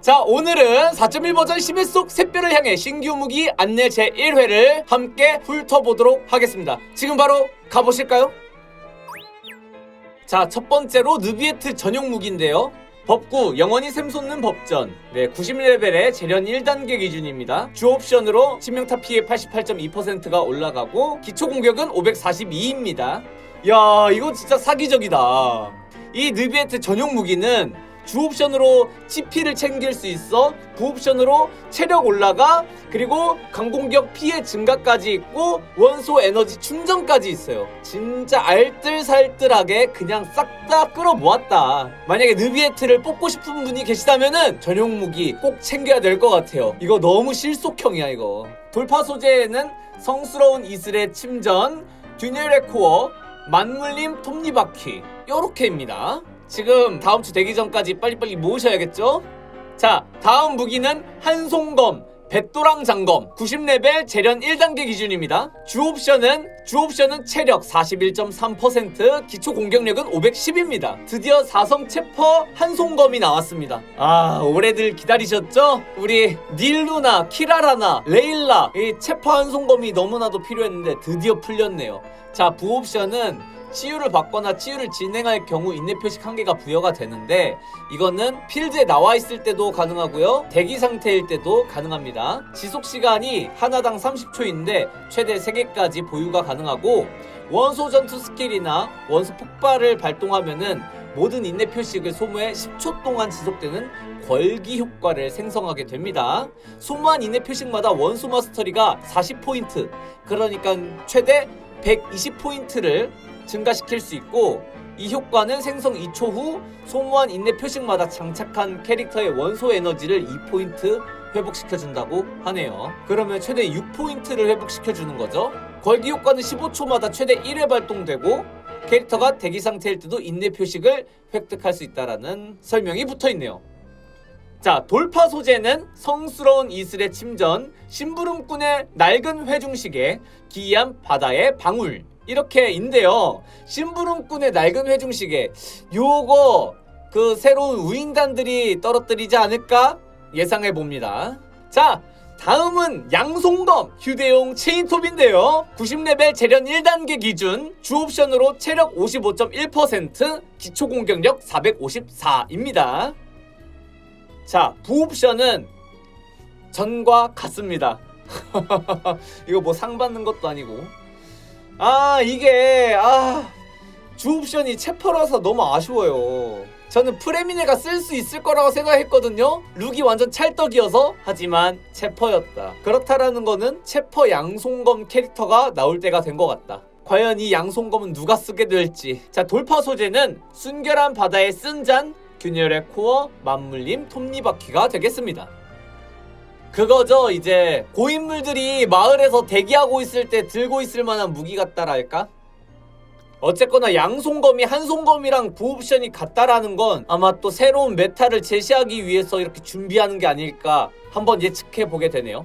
자, 오늘은 4.1 버전 심해 속 샛별을 향해 신규 무기 안내 제1회를 함께 훑어보도록 하겠습니다. 지금 바로 가보실까요? 자, 첫 번째로 느비에트 전용 무기인데요. 법구 영원히 샘솟는 법전 네 90레벨의 재련 1단계 기준입니다 주 옵션으로 치명타 피해 88.2%가 올라가고 기초 공격은 542입니다 야 이거 진짜 사기적이다 이 느비에트 전용 무기는 주 옵션으로 CP를 챙길 수 있어 부 옵션으로 체력 올라가 그리고 강공격 피해 증가까지 있고 원소 에너지 충전까지 있어요. 진짜 알뜰살뜰하게 그냥 싹 다 끌어모았다. 만약에 느비에트를 뽑고 싶은 분이 계시다면은 전용 무기 꼭 챙겨야 될 것 같아요. 이거 너무 실속형이야 이거. 돌파 소재에는 성스러운 이슬의 침전 듀넬의 코어 만물림 톱니바퀴 요렇게입니다 지금 다음 주 되기 전까지 빨리빨리 모으셔야겠죠? 자, 다음 무기는 한송검 백도랑 장검 90레벨 재련 1단계 기준입니다. 주 옵션은 주 옵션은 체력 41.3% 기초 공격력은 510입니다. 드디어 사성 체퍼 한송검이 나왔습니다. 아, 오래들 기다리셨죠? 우리 닐루나 키라라나 레일라 이 체퍼 한송검이 너무나도 필요했는데 드디어 풀렸네요. 자, 부 옵션은 치유를 받거나 치유를 진행할 경우 인내 표식 한 개가 부여가 되는데 이거는 필드에 나와 있을 때도 가능하고요. 대기 상태일 때도 가능합니다. 지속 시간이 하나당 30초인데 최대 3개까지 보유가 가능하고 원소 전투 스킬이나 원소 폭발을 발동하면은 모든 인내 표식을 소모해 10초 동안 지속되는 걸기 효과를 생성하게 됩니다. 소모한 인내 표식마다 원소 마스터리가 40포인트, 그러니까 최대 120포인트를 증가시킬 수 있고 이 효과는 생성 2초 후 소모한 인내 표식마다 장착한 캐릭터의 원소 에너지를 2포인트 회복시켜준다고 하네요. 그러면 최대 6포인트를 회복시켜주는 거죠. 걸기 효과는 15초마다 최대 1회 발동되고 캐릭터가 대기 상태일 때도 인내 표식을 획득할 수 있다라는 설명이 붙어 있네요. 자, 돌파 소재는 성스러운 이슬의 침전, 심부름꾼의 낡은 회중시계, 기이한 바다의 방울 이렇게인데요. 심부름꾼의 낡은 회중시계 요거 그 새로운 우인단들이 떨어뜨리지 않을까 예상해 봅니다. 자, 다음은 양송검 휴대용 체인톱인데요. 90레벨 재련 1단계 기준 주 옵션으로 체력 55.1% 기초 공격력 454입니다. 자, 부옵션은 전과 같습니다. 이거 뭐 상 받는 것도 아니고. 아, 이게, 아, 주옵션이 체퍼라서 너무 아쉬워요. 저는 프레미네가 쓸 수 있을 거라고 생각했거든요. 룩이 완전 찰떡이어서 하지만 체퍼였다. 그렇다라는 거는 체퍼 양송검 캐릭터가 나올 때가 된 것 같다. 과연 이 양송검은 누가 쓰게 될지. 자 돌파 소재는 순결한 바다의 쓴잔, 균열의 코어, 만물림, 톱니바퀴가 되겠습니다. 그거죠 이제 고인물들이 마을에서 대기하고 있을 때 들고 있을 만한 무기 같다랄까? 어쨌거나 양송검이 한송검이랑 부옵션이 같다라는 건 아마 또 새로운 메타를 제시하기 위해서 이렇게 준비하는 게 아닐까 한번 예측해 보게 되네요.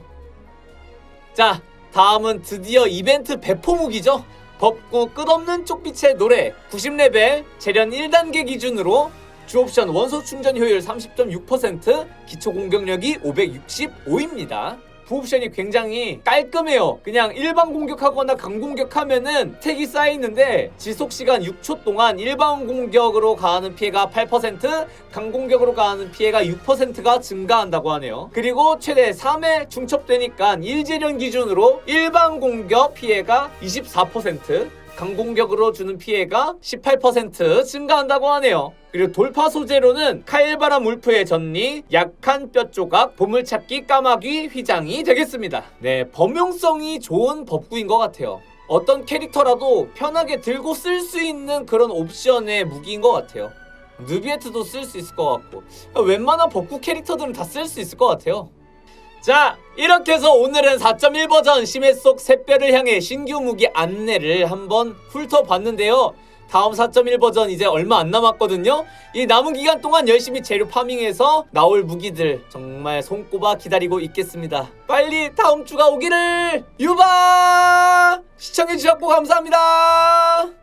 자, 다음은 드디어 이벤트 배포 무기죠. 법구 끝없는 쪽빛의 노래 90레벨 재련 1단계 기준으로 주옵션 원소 충전 효율 30.6% 기초 공격력이 565입니다. 부옵션이 굉장히 깔끔해요. 그냥 일반 공격하거나 강공격하면은 택이 쌓이는데 지속 시간 6초 동안 일반 공격으로 가하는 피해가 8%, 강공격으로 가하는 피해가 6%가 증가한다고 하네요. 그리고 최대 3회 중첩되니까 일재련 기준으로 일반 공격 피해가 24%, 강공격으로 주는 피해가 18% 증가한다고 하네요. 그리고 돌파 소재로는 칼바람 울프의 전리, 약한 뼈 조각, 보물찾기 까마귀 휘장이 되겠습니다. 네, 범용성이 좋은 법구인 것 같아요. 어떤 캐릭터라도 편하게 들고 쓸 수 있는 그런 옵션의 무기인 것 같아요. 누비에트도 쓸 수 있을 것 같고 웬만한 법구 캐릭터들은 다 쓸 수 있을 것 같아요. 자 이렇게 해서 오늘은 4.1 버전 심해 속 샛별을 향해 신규 무기 안내를 한번 훑어봤는데요. 다음 4.1 버전 이제 얼마 안 남았거든요. 이 남은 기간 동안 열심히 재료 파밍해서 나올 무기들 정말 손꼽아 기다리고 있겠습니다. 빨리 다음 주가 오기를 유바! 시청해주셨고 감사합니다.